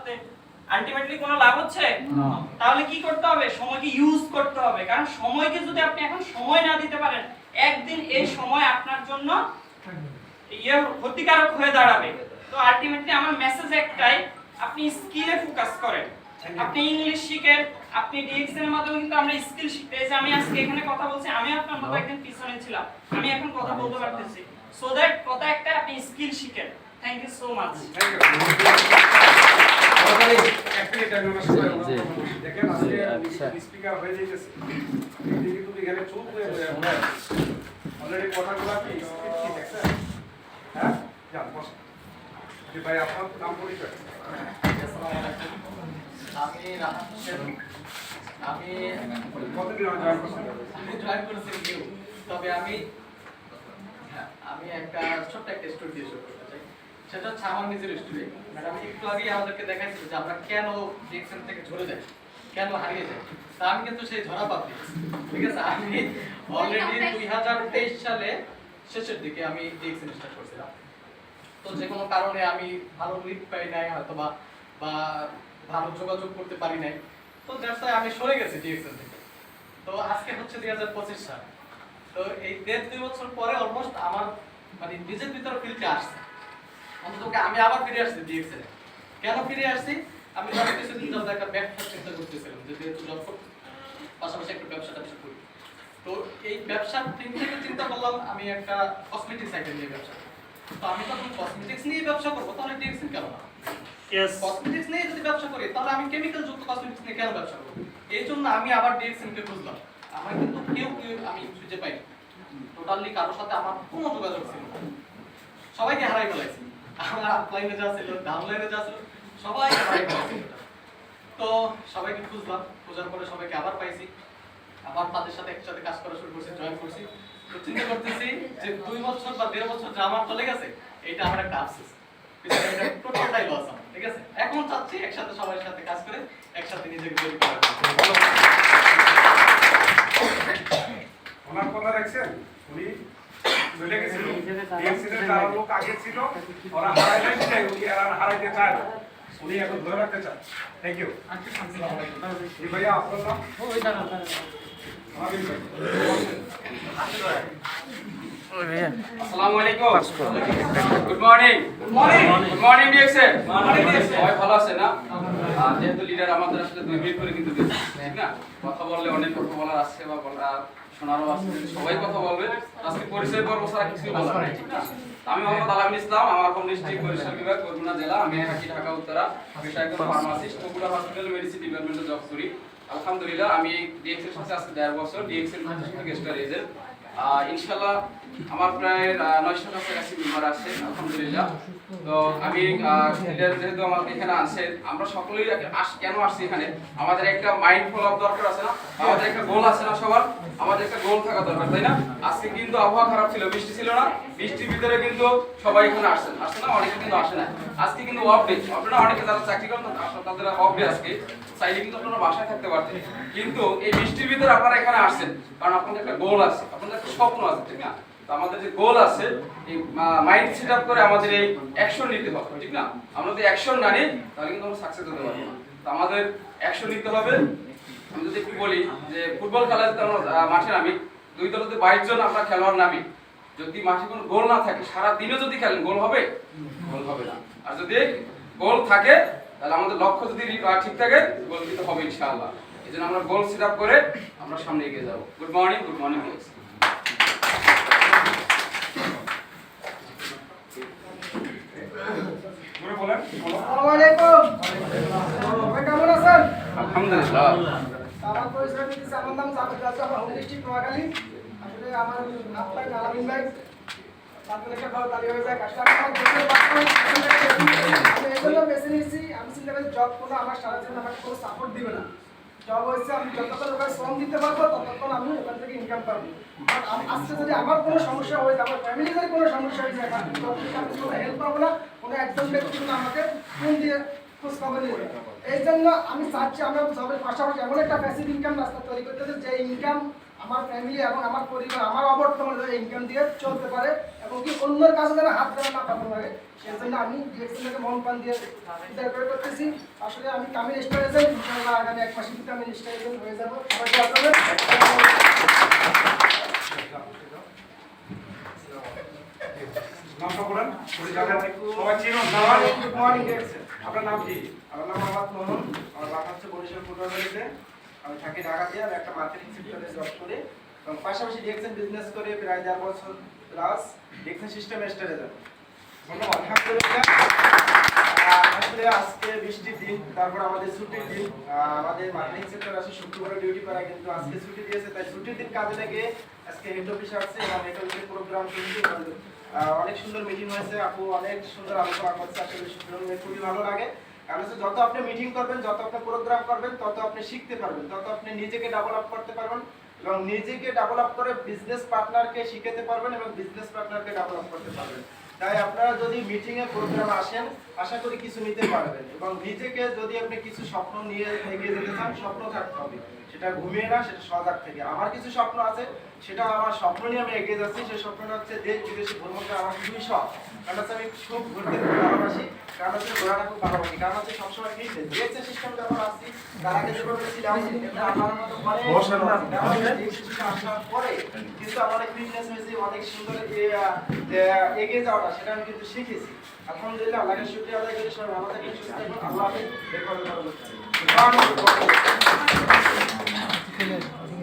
সাথে আলটিমেটলি কোনো লাভ হচ্ছে? তাহলে কি করতে হবে? সময়কে ইউজ করতে হবে। কারণ সময়কে যদি আপনি এখন সময় না দিতে পারেন একদিন এই সময় আপনার জন্য ইয়ে ক্ষতিকারক হয়ে দাঁড়াবে। তো আলটিমেটলি আমার মেসেজ একটাই আপনি স্কিলে ফোকাস করেন। আপনি ইংলিশ শিখেন আপনি ডিএক্স এর মাধ্যমে কিন্তু আমরা স্কিল শিখতে যে আমি আজকে এখানে কথা বলছি আমি আপনার মতো একদিন পিছনে ছিলাম। আমি এখন কথা বলতে পারতেছি। সো দ্যাট কথা একটা আপনি স্কিল শিখেন। Thank you so much thank you ভাই আপনার নাম পরিচয়? আমি রাহাত হোসেন আমি কতদিন জয়েন করছেন? জয়েন করেছি তবে আমি হ্যাঁ, আমি একটা ছোট্ট একটা স্টোরি দিয়ে শুরু করতে চাই। সেটা হচ্ছে আমার নিজের স্টোরি ম্যাডাম একটু আগেই আমাদেরকে দেখাইছিল যে আমরা কেন ডিএক্সএন থেকে ঝরে যাই কেন হারিয়ে যাই। তা আমি কিন্তু সেই ঝরা পাবলি ঠিক আছে? আমি অলরেডি দুই হাজার তেইশ সালে শেষের দিকে আমি ডিএক্সএন স্টার্ট করছিলাম। তো যে কোনো কারণে আমি ভালো লিড পাই নাই হয়তো বা বা ভালো যোগাযোগ করতে পারি নাই। তো দ্যাটস আমি সরে গেছি ডিএক্সএন থেকে। তো আজকে হচ্ছে দুই হাজার পঁচিশ সাল। তো এই দেড় দুই বছর পরে অলমোস্ট আমার মানে নিজের ভিতরে ফিলতে আসছে। অন্তত আমি আবার ফিরে আসছি কেন ফিরে আসছি? আমি ধরো কিছুদিন একটা ব্যবসা চিন্তা করতেছিলাম যে যেহেতু জব পাশাপাশি একটা ব্যবসাটা বেশি করি। তো এই ব্যবসার দিক থেকে চিন্তা করলাম আমি একটা কসমেটিক্স আইটেম নিয়ে ব্যবসা। তো আমি তখন কসমেটিক্স নিয়ে ব্যবসা করব তাহলে কেন না? কসমেটিক্স নিয়ে যদি ব্যবসা করি তাহলে আমি কেমিক্যাল যুক্ত কসমেটিক্স নিয়ে কেন ব্যবসা করব? এই জন্য আমি আবার ডিএক্সএম কে খুঁজলাম। আমার কিন্তু কেউ কেউ আমি খুঁজে পাই টোটালি কারোর সাথে আমার কোনো যোগাযোগ ছিল সবাইকে হারাই ফেলাইছি আমার আপলাইনে যা ছিল ডাউনলাইনে যা ছিল হারাই তো সবাইকে খুঁজলাম, খোঁজার পরে সবাইকে আবার পাইছি। আবার তাদের সাথে একসাথে কাজ করা শুরু করছি জয়েন করছি। তো চিন্তা করতেছি যে দুই বছর বা দেড় বছর যা আমার চলে গেছে, এটা আমার একটা আফসোস। ঠিক আছে? এখন চাচ্ছি একসাথে সবার সাথে কাজ করে, একসাথে নিজেকে তৈরি করার ওনার কথা দেখছেন উনি চলে গেছিল ডিএমসিতে যারা লোক আগে ছিল ওরা হারাই নাই চাই উনি আর হারাইতে চায় না। উনি এখন ধরে রাখতে চান থ্যাংক ইউ জি ভাইয়া আপনার নাম আসসালামু আলাইকুম good morning good morning good morning ডিএক্সএ ভালো আছে না? যেহেতু লিডার আমাদের আসলে দুই মিনিট করে কিন্তু ঠিক না? কথা বললে অনেক কথা বলার আছে বা শোনারও আছে সবাই কথা বলবে। আজকে পরিচয় পর্ব ছাড়া কিছুই বলার নেই, ঠিক না? আমি মোহাম্মদ আলামিন ইসলাম, আমার হোম ডিস্ট্রিক্ট বরিশাল বিভাগ বরগুনা জেলা, আমি থাকি ঢাকা, উত্তরা পেশায় ফার্মাসিস্ট বগুড়া হসপিটাল মেডিসিন ডিপার্টমেন্টে জব করি। আলহামদুলিল্লাহ, আমি ডিএক্স এর সাথে আজকে দেড় বছর ডিএক্স এর গেস্টার এজেন্ট ইনশাল্লাহ আমার প্রায় নয়শো কাছাকাছি মেম্বার আছে, আলহামদুলিল্লাহ। তো আমি যেহেতু আমাকে এখানে আছে আমরা সকলেই আস- কেন আসছি এখানে? আমাদের একটা মাইন্ড ফলো আপ দরকার আছে না? আমাদের একটা গোল আছে না সবার? আমাদের একটা গোল থাকা দরকার তাই না? আজকে কিন্তু আবহাওয়া খারাপ ছিল বৃষ্টি ছিল না। বৃষ্টির ভিতরে কিন্তু সবাই এখানে আসছেন আসছে না অনেকে কিন্তু আসে না। আজকে কিন্তু অফ ডে আপনারা অনেকে যারা চাকরি করেন তাদের অফ ডে আজকে। চাইলে কিন্তু আপনারা বাসায় থাকতে পারতেন। কিন্তু এই বৃষ্টির ভিতরে আপনারা এখানে আসছেন। কারণ আপনাদের একটা গোল আছে আপনাদের একটা স্বপ্ন আছে ঠিক না? আমাদের যে গোল আছে, এই মাইন্ড সেট আপ করে আমাদের এই অ্যাকশন নিতে হবে, ঠিক না? আমরা যদি অ্যাকশন না নিই, তাহলে কিন্তু আমরা সাকসেস হতে পারব না। তো আমাদের অ্যাকশন নিতে হবে। আমি যদি একটু বলি যে ফুটবল খেলা যদি আমরা মাঠে নামি, দুই দলতে বাইশ জন আমরা খেলোয়াড় নামি, যদি মাঠে কোনো গোল না থাকে, সারা দিনও যদি খেলেন গোল হবে? গোল হবে না। আর যদি গোল থাকে, তাহলে আমাদের লক্ষ্য যদি ঠিক থাকে গোল কিন্তু হবে ইনশাআল্লাহ। এই জন্য আমরা গোল সেট আপ করে আমরা সামনে এগিয়ে যাব। গুড মর্নিং গুড মর্নিং বলেন। বলো। আসসালামু সবাই কেমন আছেন? আলহামদুলিল্লাহ। আমার পরিচয় দিচ্ছি আমার নাম জাভেদ রাজা আমার হোম ডিস্ট্রিক্ট নোয়াখালী। আসলে আমার আপনার আলামিন ভাই তারপরে একটা ভালো তালি হয়ে যায়। আসলে আমি আমার জীবনে বাস্তবে আমি এই জন্য বেছে নিয়েছি। আমি চিন্তা করি জব কোনো আমার সারা জীবন আমাকে কোনো সাপোর্ট দিবে না। জব হচ্ছে আমি যতক্ষণ ওখানে শ্রম দিতে পারব ততক্ষণ আমি ওখান থেকে ইনকাম পাবো। আজকে যদি আমার কোনো সমস্যা হয়ে যায় আমার ফ্যামিলি যদি কোনো সমস্যা হয়ে যায় আমি কোনো হেল্প পাবো না কোনো আমাকে ফোন দিয়ে খোঁজ খবর নেবে? এই জন্য আমি চাচ্ছি, আমরা জবের পাশাপাশি এমন একটা প্যাসিভ ইনকাম রাস্তা তৈরি করতে যে ইনকাম আমার ফ্যামিলি এবং আমার পরিবার, আমার অবর্তমান ইনকাম দিয়ে চলতে পারে এবং কি অন্যের কাছে যেন হাত ধরে না পাঠানো লাগে সেই জন্য আমি ডিএক্সএল থেকে মন পান দিয়ে বিচার করে করতেছি। আসলে আমি কামিল স্টার এজেন্ট ইনশাআল্লাহ আগামী এক মাসের ভিতরে আমি স্টার এজেন্ট হয়ে যাব। সবাই নামটা বলেন সবাই চিনুন সবাই। গুড মর্নিং ডিএক্সএল আপনার নাম কি? আমার নাম মোহাম্মদ মোহন। আমার বাসা হচ্ছে বরিশাল ফুটবলারিতে আমি থাকি ঢাকাতে আমি একটা মার্কেটিং সেক্টরে জব করি। এবং পাশাপাশি ডিএক্সএন বিজনেস করে প্রায় দেড় বছর প্লাস ডিএক্সএন সিস্টেম স্টারে যাব ধন্যবাদ। আলহামদুলিল্লাহ। আহ, আসলে আজকে বৃষ্টির দিন তারপর আমাদের ছুটির দিন। আমাদের মার্কেটিং সেক্টর আছে শুক্রবারে ডিউটি করা কিন্তু আজকে ছুটি দিয়েছে তাই ছুটির দিন কাজে লেগে আজকে হেড অফিসে আসছে এবং হেড অফিসের প্রোগ্রাম শুনছি অনেক সুন্দর মিটিং হয়েছে। আপু অনেক সুন্দর আলোচনা করছে, আসলে খুবই ভালো লাগে। কারণ হচ্ছে যত আপনি মিটিং করবেন, যত আপনি প্রোগ্রাম করবেন, তত আপনি শিখতে পারবেন, তত আপনি নিজেকে ডেভেলপ করতে পারবেন এবং নিজেকে ডেভেলপ করে বিজনেস পার্টনারকে শিখাতে পারবেন এবং বিজনেস পার্টনারকে ডেভেলপ করতে পারবেন। তাই আপনারা যদি মিটিং এ প্রোগ্রামে আসেন, আশা করি কিছু নিতে পারবেন এবং নিজেকে যদি আপনি কিছু স্বপ্ন নিয়ে এগিয়ে যেতে চান, স্বপ্ন থাকতে হবে। সেটা ঘুমিয়ে না, সেটা সজাগ থেকে। আমার কিছু স্বপ্ন আছে সেটা আমার স্বপ্ন নিয়ে আমি এগিয়ে যাচ্ছি। সেই স্বপ্নটা হচ্ছে দেশ বিদেশে ভ্রমণ করা আমার খুবই শখ। কারণ হচ্ছে আমি খুব ঘুরতে ভালোবাসি। কারণ হচ্ছে ঘোরাটা খুব ভালোবাসি। কারণ হচ্ছে সবসময় ফিটনেস ডিএক্সএ সিস্টেম যখন আসছি তার আগে যেভাবে ছিলাম আমার মতো আসার পরে কিন্তু আমার অনেক ফিটনেস হয়েছে অনেক সুন্দর এগিয়ে যাওয়াটা সেটা আমি কিন্তু শিখেছি। আলহামদুলিল্লাহ আল্লাহকে শুকরিয়া আদায় করি সবাই ভালো থাকবেন সুস্থ থাকবেন আল্লাহ হাফেজ।